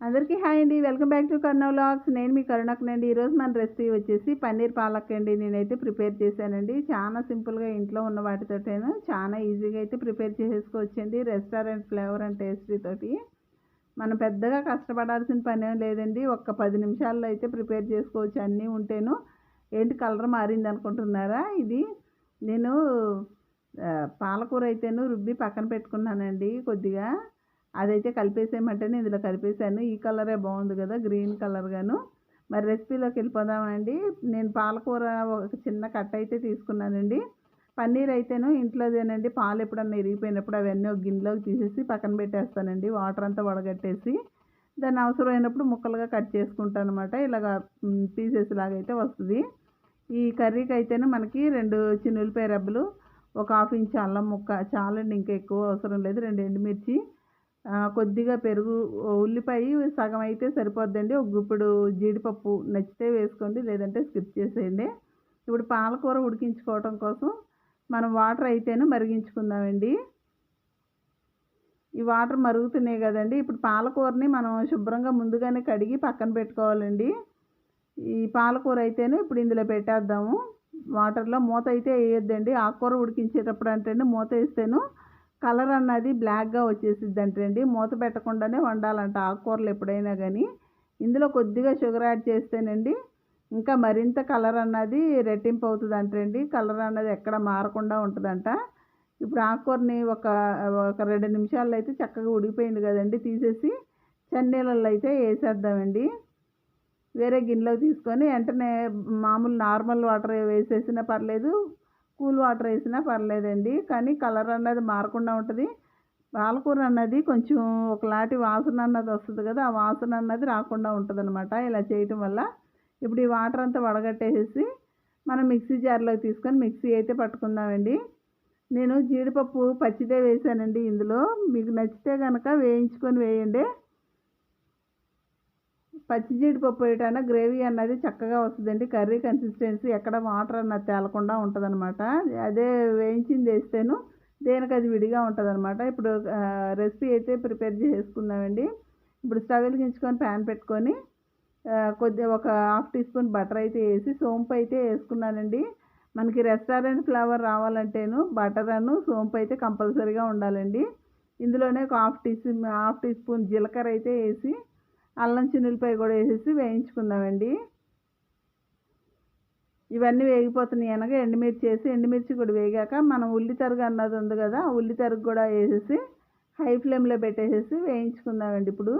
అందరికీ హాయ్ అండి. Welcome back to Karna vlogs నేను మీ కరుణకునండి ఈరోజు మన రెసిపీ వచ్చేసి పన్నీర్ పాలక్ అండి. నేనైతే ప్రిపేర్ చేశానండి. చాలా సింపుల్గా ఇంట్లో ఉన్న వాటితోటేను చాలా ఈజీగా అయితే ప్రిపేర్ చేసేసుకోవచ్చండి. రెస్టారెంట్ ఫ్లేవర్ అండ్ టేస్టీ తోటి. మనం పెద్దగా కష్టపడాల్సిన పని ఏం లేదండి. ఒక్క పది నిమిషాల్లో అయితే ప్రిపేర్ చేసుకోవచ్చు. అన్నీ ఉంటేను ఏంటి కలర్ మారింది అనుకుంటున్నారా? ఇది నేను పాలకూర అయితేను రుబ్బి పక్కన పెట్టుకున్నానండి కొద్దిగా. అదైతే కలిపేసేయమంటేనే ఇందులో కలిపేసాను ఈ కలరే బాగుంది కదా గ్రీన్ కలర్ గాను. మరి రెసిపీలోకి వెళ్ళిపోదామండి. నేను పాలకూర ఒక చిన్న కట్ట అయితే తీసుకున్నానండి. పన్నీర్ అయితేను ఇంట్లోదేనండి. పాలు ఎప్పుడన్నా ఇరిగిపోయినప్పుడు అవన్నీ ఒక గిన్నెలోకి తీసేసి పక్కన పెట్టేస్తానండి. వాటర్ అంతా వడగట్టేసి దాన్ని అవసరమైనప్పుడు ముక్కలుగా కట్ చేసుకుంటాను అనమాట ఇలాగ పీసెస్ లాగా అయితే వస్తుంది. ఈ కర్రీకి అయితేనే మనకి రెండు చిన్న ఉల్లిపాయ రెబ్బలు ఒక హాఫ్ ఇంచ్ అల్లం ముక్క చాలండి. ఇంకా ఎక్కువ అవసరం లేదు. రెండు ఎండుమిర్చి కొద్దిగా పెరుగు ఉల్లిపాయ సగం అయితే సరిపోద్దండి. ఒక గుప్పుడు జీడిపప్పు నచ్చితే వేసుకోండి లేదంటే స్కిప్ చేసేయండి. ఇప్పుడు పాలకూర ఉడికించుకోవటం కోసం మనం వాటర్ అయితేనే మరిగించుకుందామండి. ఈ వాటర్ మరుగుతున్నాయి కదండి. ఇప్పుడు పాలకూరని మనం శుభ్రంగా ముందుగానే కడిగి పక్కన పెట్టుకోవాలండి. ఈ పాలకూర అయితేనే ఇప్పుడు ఇందులో పెట్టేద్దాము. వాటర్లో మూత అయితే వేయొద్దండి. ఆకుకూర ఉడికించేటప్పుడు అంటేనే మూత వేస్తేను కలర్ అన్నది బ్లాక్గా వచ్చేసిద్ది అంటండి మూత పెట్టకుండానే వండాలంట ఆకుకూరలు ఎప్పుడైనా కానీ ఇందులో కొద్దిగా షుగర్ యాడ్ చేస్తేనండి ఇంకా మరింత కలర్ అన్నది రెట్టింపు అవుతుంది అంటండి కలర్ అన్నది ఎక్కడ మారకుండా ఉంటుందంట. ఇప్పుడు ఆకుకూరని ఒక ఒక రెండు నిమిషాల్లో అయితే చక్కగా ఉడిగిపోయింది కదండి. తీసేసి చన్నీళ్ళల్లో అయితే వేసేద్దామండి. వేరే గిన్నెలోకి తీసుకొని వెంటనే మామూలు నార్మల్ వాటర్ వేసేసినా పర్లేదు. కూల్ వాటర్ వేసినా పర్లేదండి. కానీ కలర్ అన్నది మారకుండా ఉంటుంది. పాలకూర అన్నది కొంచెం ఒకలాంటి వాసన అన్నది వస్తుంది కదా ఆ వాసన అన్నది రాకుండా ఉంటుంది అనమాట ఇలా చేయటం వల్ల. ఇప్పుడు ఈ వాటర్ అంతా వడగట్టేసేసి మనం మిక్సీ జార్లోకి తీసుకొని మిక్సీ అయితే పట్టుకుందామండి. నేను జీడిపప్పు పచ్చిదే వేసానండి ఇందులో. మీకు నచ్చితే కనుక వేయించుకొని వేయండి. పచ్చి జీడిపప్పు వేయటాన గ్రేవీ అన్నది చక్కగా వస్తుందండి. కర్రీ కన్సిస్టెన్సీ ఎక్కడ వాటర్ అన్నది తేలకుండా ఉంటుందన్నమాట. అదే వేయించింది వేస్తేను దేనికి అది విడిగా ఉంటుందన్నమాట. ఇప్పుడు రెసిపీ అయితే ప్రిపేర్ చేసుకుందామండి. ఇప్పుడు స్టవ్ వెలిగించుకొని ప్యాన్ పెట్టుకొని కొద్దిగా ఒక హాఫ్ టీ స్పూన్ బటర్ అయితే వేసి సోంపు అయితే వేసుకున్నానండి. మనకి రెస్టారెంట్ ఫ్లేవర్ రావాలంటేను బటర్ అను సోంపు అయితే కంపల్సరీగా ఉండాలండి. ఇందులోనే ఒక half teaspoon half teaspoon జీలకర్ర అయితే వేసి అల్లం చిన్నులపై కూడా వేసేసి వేయించుకుందామండి. ఇవన్నీ వేగిపోతున్నాయి అనగా ఎండుమిర్చి వేసి ఎండుమిర్చి కూడా వేగాక మనం ఉల్లి తరుగు అన్నది ఉంది కదా ఉల్లి తరుగు కూడా వేసేసి హై ఫ్లేమ్లో పెట్టేసేసి వేయించుకుందామండి ఇప్పుడు.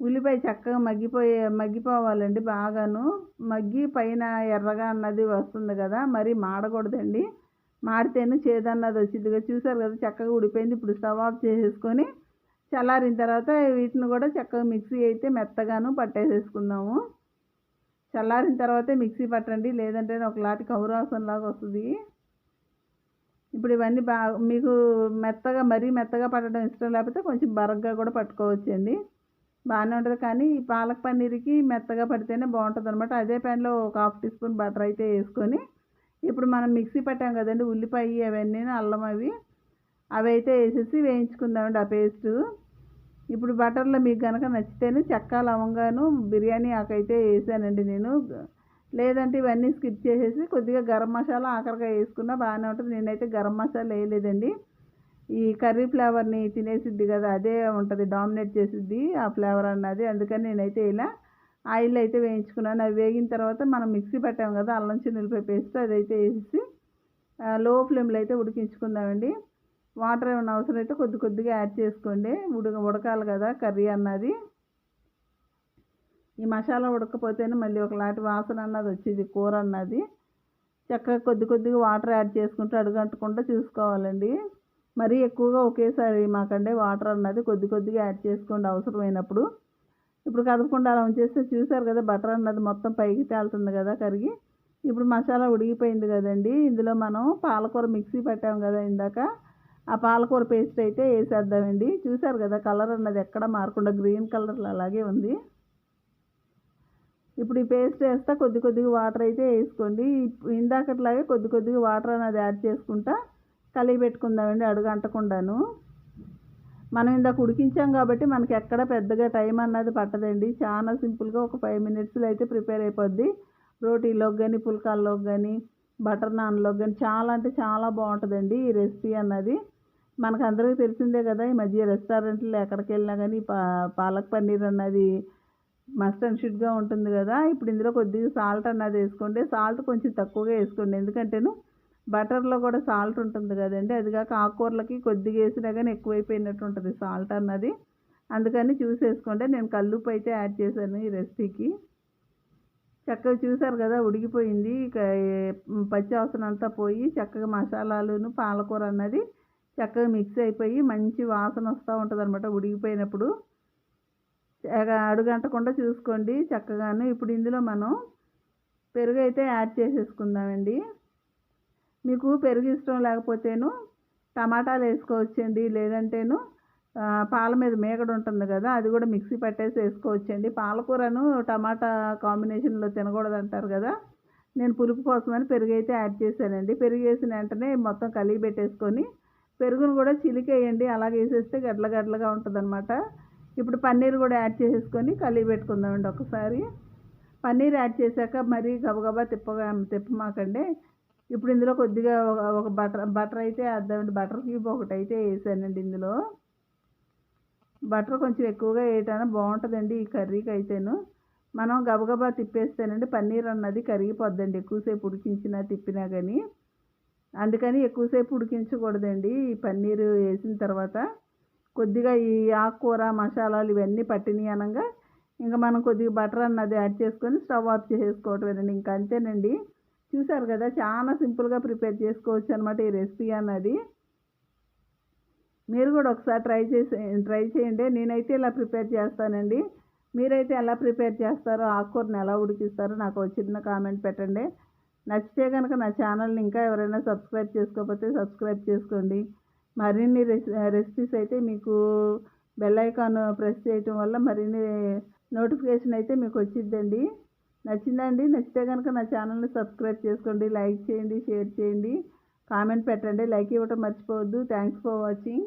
ఉల్లిపాయ చక్కగా మగ్గిపోయే మగ్గిపోవాలండి బాగాను. మగ్గి పైన ఎర్రగా అన్నది వస్తుంది కదా మరి మాడకూడదండి. మాడితేనే చేదన్నది వచ్చిందిగా చూసారు కదా చక్కగా ఉడిపోయింది. ఇప్పుడు స్టవ్ ఆఫ్ చేసేసుకొని చల్లారిన తర్వాత వీటిని కూడా చక్కగా మిక్సీ అయితే మెత్తగాను పట్టేసేసుకుందాము. చల్లారిన తర్వాతే మిక్సీ పట్టండి లేదంటే ఒకలాంటి కౌరాసం లాగా వస్తుంది. ఇప్పుడు ఇవన్నీ బాగా మీకు మెత్తగా మరీ మెత్తగా పట్టడం ఇష్టం లేకపోతే కొంచెం బరగ్గా కూడా పట్టుకోవచ్చండి. బాగానే ఉంటుంది కానీ ఈ పాలక్ పన్నీర్కి మెత్తగా పడితేనే బాగుంటుంది అనమాట అదే ప్యాన్లో ఒక హాఫ్ టీ స్పూన్ బటర్ అయితే వేసుకొని ఇప్పుడు మనం మిక్సీ పట్టాం కదండి ఉల్లిపాయ అవన్నీ అల్లం అవి అవి అయితే వేసేసి వేయించుకుందామండి ఆ పేస్ట్. ఇప్పుడు బటర్లో మీకు కనుక నచ్చితేనే చెక్క లవంగాను బిర్యానీ ఆకైతే వేసానండి నేను. లేదంటే ఇవన్నీ స్కిప్ చేసేసి కొద్దిగా గరం మసాలా ఆఖరిగా వేసుకున్నా బాగానే ఉంటుంది. నేనైతే గరం మసాలా వేయలేదండి. ఈ కర్రీ ఫ్లేవర్ని తినేసిద్ది కదా అదే ఉంటుంది డామినేట్ చేసిద్ది ఆ ఫ్లేవర్ అన్నది. అందుకని నేనైతే ఇలా ఆయిల్ అయితే వేయించుకున్నాను అవి వేగిన తర్వాత మనం మిక్సీ పట్టాము కదా అల్లం చిన్నులపై పేస్ట్ అదైతే వేసేసి లో ఫ్లేమ్లో అయితే ఉడికించుకుందామండి. వాటర్ ఏమైనా అవసరం అయితే కొద్ది కొద్దిగా యాడ్ చేసుకోండి. ఉడక ఉడకాలి కదా కర్రీ అన్నది. ఈ మసాలా ఉడకపోతేనే మళ్ళీ ఒకలాంటి వాసన అన్నది వచ్చేది కూర అన్నది. చక్కగా కొద్ది కొద్దిగా వాటర్ యాడ్ చేసుకుంటూ అడుగంటకుండా చూసుకోవాలండి. మరీ ఎక్కువగా ఒకేసారి మాకంటే వాటర్ అన్నది కొద్ది కొద్దిగా యాడ్ చేసుకోండి అవసరమైనప్పుడు. ఇప్పుడు కదపకుండా అలా ఉంచేస్తే చూసారు కదా బటర్ అన్నది మొత్తం పైకి తేలుతుంది కదా కరిగి. ఇప్పుడు మసాలా ఉడిగిపోయింది కదండి. ఇందులో మనం పాలకూర మిక్సీ పెట్టాము కదా ఇందాక. ఆ పాలకూర పేస్ట్ అయితే వేసేద్దామండి. చూసారు కదా కలర్ అన్నది ఎక్కడ మారకుండా గ్రీన్ కలర్లో అలాగే ఉంది. ఇప్పుడు ఈ పేస్ట్ వేస్తా కొద్ది కొద్దిగా వాటర్ అయితే వేసుకోండి. ఇందాకట్లాగే కొద్ది కొద్దిగా వాటర్ అనేది యాడ్ చేసుకుంటా కలిగి పెట్టుకుందామండి అడుగు అంటకుండాను మనం ఇందాక ఉడికించాం కాబట్టి మనకి ఎక్కడ పెద్దగా టైం అన్నది పట్టదండి. చాలా సింపుల్గా ఒక ఫైవ్ మినిట్స్లో అయితే ప్రిపేర్ అయిపోద్ది. రోటీలోకి కానీ పుల్కాల్లోకి కానీ బటర్ నాన్లోకి కానీ చాలా అంటే చాలా బాగుంటుందండి ఈ రెసిపీ అన్నది. మనకు అందరికీ తెలిసిందే కదా ఈ మధ్య రెస్టారెంట్లో ఎక్కడికి వెళ్ళినా కానీ పా పాలక్ పన్నీర్ అన్నది మస్ట్ అండ్ షుడ్గా ఉంటుంది కదా. ఇప్పుడు ఇందులో కొద్దిగా సాల్ట్ అన్నది వేసుకోండి. సాల్ట్ కొంచెం తక్కువగా వేసుకోండి. ఎందుకంటేను బటర్లో కూడా సాల్ట్ ఉంటుంది కదండి. అది కాక ఆకుకూరలకి కొద్దిగా వేసినా కానీ ఎక్కువైపోయినట్టు ఉంటుంది సాల్ట్ అన్నది. అందుకని చూసేసుకోండి నేను కల్లుప్పు అయితే యాడ్ చేశాను ఈ రెసిపీకి చక్కగా చూసారు కదా ఉడికిపోయింది. ఇక పచ్చి అవసరం అంతా పోయి చక్కగా మసాలాలును పాలకూర అన్నది చక్కగా మిక్స్ అయిపోయి మంచి వాసన వస్తూ ఉంటుంది అనమాట ఉడికిపోయినప్పుడు అడుగంటకుండా చూసుకోండి చక్కగాను. ఇప్పుడు ఇందులో మనం పెరుగు అయితే యాడ్ చేసేసుకుందామండి. మీకు పెరుగు ఇష్టం లేకపోతేను టమాటాలు వేసుకోవచ్చండి. లేదంటేను పాల మీద మేకడు ఉంటుంది కదా అది కూడా మిక్సీ పట్టేసి వేసుకోవచ్చండి. పాలకూరను టమాటా కాంబినేషన్లో తినకూడదు అంటారు కదా. నేను పులుపు కోసమని పెరుగు అయితే యాడ్ చేశానండి. పెరుగు వేసిన వెంటనే మొత్తం కలిగి పెట్టేసుకొని పెరుగును కూడా చిలికేయండి. అలాగే వేసేస్తే గడ్ల గడ్లగా ఉంటుంది ఇప్పుడు పన్నీర్ కూడా యాడ్ చేసేసుకొని కలిగి పెట్టుకుందామండి ఒకసారి. పన్నీర్ యాడ్ చేశాక మరీ గబగబా తిప్పగా తిప్పమాకండి. ఇప్పుడు ఇందులో కొద్దిగా ఒక బటర్ బటర్ అయితే వేద్దామండి. బటర్ క్యూబ్ ఒకటి అయితే వేసానండి ఇందులో. బటర్ కొంచెం ఎక్కువగా వేయటాన బాగుంటుందండి ఈ కర్రీకి అయితేను. మనం గబగబా తిప్పేస్తేనండి పన్నీర్ అన్నది కరిగిపోద్దండి. ఎక్కువసేపు ఉడికించినా తిప్పినా కానీ అందుకని ఎక్కువసేపు ఉడికించకూడదండి. ఈ పన్నీరు వేసిన తర్వాత కొద్దిగా ఈ ఆకుకూర మసాలాలు ఇవన్నీ పట్టినాయి అనగా ఇంకా మనం కొద్దిగా బటర్ అన్నది యాడ్ చేసుకొని స్టవ్ ఆఫ్ చేసేసుకోవటమేనండి ఇంకా అంతేనండి. చూసారు కదా చాలా సింపుల్గా ప్రిపేర్ చేసుకోవచ్చు అనమాట ఈ రెసిపీ అన్నది. మీరు కూడా ఒకసారి ట్రై చేసే ట్రై చేయండి. నేనైతే ఇలా ప్రిపేర్ చేస్తానండి. మీరైతే ఎలా ప్రిపేర్ చేస్తారో ఆకుకూరని ఎలా ఉడికిస్తారో నాకు చిన్న కామెంట్ పెట్టండి. నచ్చితే కనుక నా ఛానల్ని ఇంకా ఎవరైనా సబ్స్క్రైబ్ చేసుకోకపోతే సబ్స్క్రైబ్ చేసుకోండి. మరిన్ని రెసిపీస్ అయితే మీకు బెల్ ఐకాన్ ప్రెస్ చేయటం వల్ల మరిన్ని నోటిఫికేషన్ అయితే మీకు వచ్చిద్దండి. నచ్చిందండి నచ్చితే కనుక నా ఛానల్ని సబ్స్క్రైబ్ చేసుకోండి. లైక్ చేయండి షేర్ చేయండి. కామెంట్ పెట్టండి. లైక్ ఇవ్వటం మర్చిపోవద్దు. Thanks for watching.